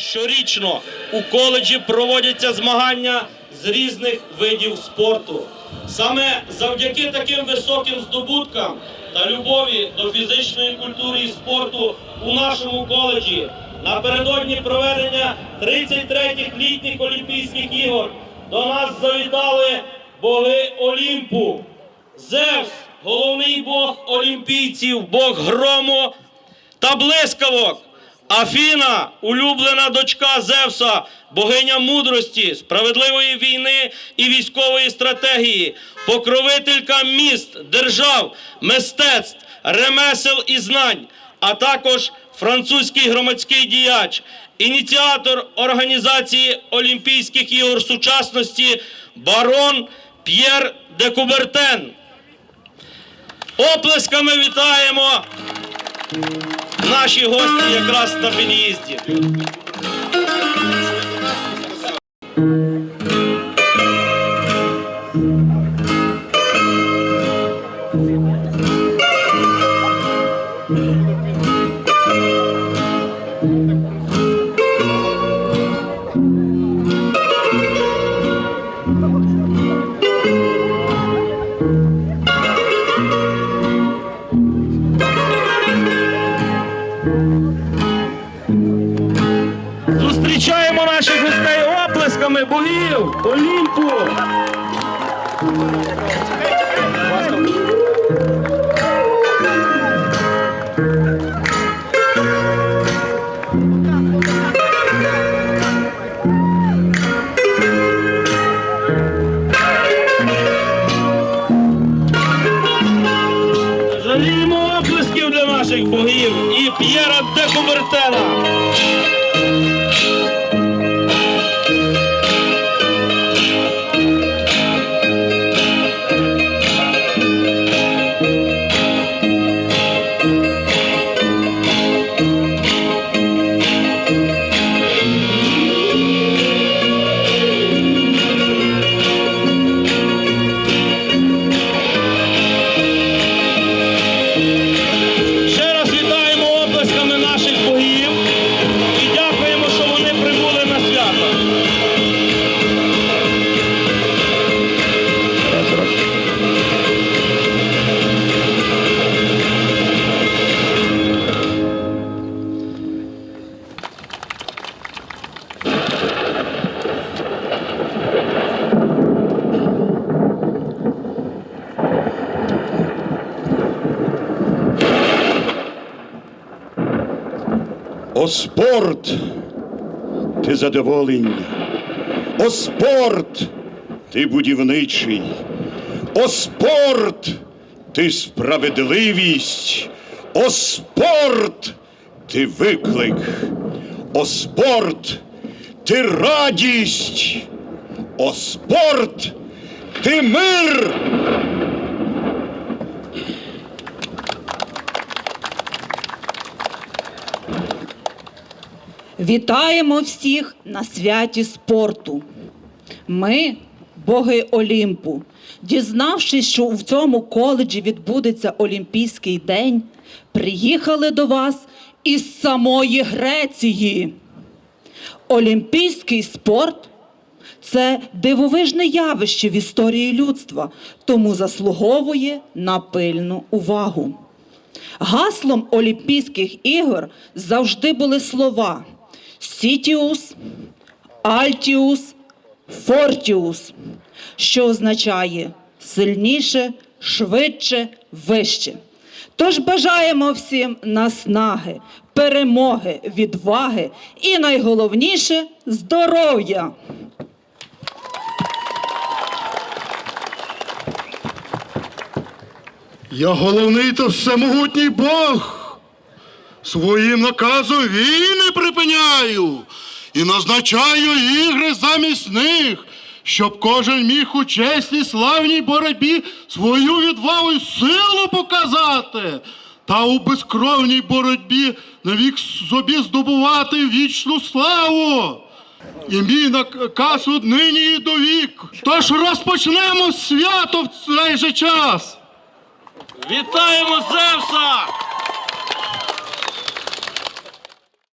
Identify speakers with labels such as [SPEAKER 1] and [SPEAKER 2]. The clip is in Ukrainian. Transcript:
[SPEAKER 1] щорічно у коледжі проводяться змагання з різних видів спорту. Саме завдяки таким високим здобуткам та любові до фізичної культури і спорту у нашому коледжі напередодні проведення 33-х літніх Олімпійських ігор до нас завітали боги Олімпу. Зевс, головний бог олімпійців, бог грому та блискавок. Афіна, улюблена дочка Зевса, богиня мудрості, справедливої війни і військової стратегії, покровителька міст, держав, мистецтв, ремесел і знань, а також французький громадський діяч, ініціатор організації Олімпійських ігор сучасності, барон П'єр де Кубертен. Оплесками вітаємо наші гості якраз на під'їзді. Зустрічаємо оплесками богів Олімпу. Жаліємо оплесків для наших богів і П'єра де Кубертена.
[SPEAKER 2] О спорт, ти задоволення, о спорт, ти будівничий, о спорт, ти справедливість, о спорт, ти виклик, о спорт, ти радість, о спорт, ти мир.
[SPEAKER 3] Вітаємо всіх на святі спорту. Ми, боги Олімпу, дізнавшись, що в цьому коледжі відбудеться Олімпійський день, приїхали до вас із самої Греції. Олімпійський спорт це дивовижне явище в історії людства, тому заслуговує на пильну увагу. Гаслом Олімпійських ігор завжди були слова Сітіус, Альтіус, Фортіус, що означає сильніше, швидше, вище. Тож бажаємо всім наснаги, перемоги, відваги і найголовніше здоров'я.
[SPEAKER 4] Я головний та всемогутній Бог. Своїм наказом війни припиняю і назначаю ігри замість них, щоб кожен міг у чесній славній боротьбі свою відвагу і силу показати, та у безкровній боротьбі навік собі здобувати вічну славу. І мій наказ однині і довік. Тож розпочнемо свято в цей же час.
[SPEAKER 1] Вітаємо Зевса!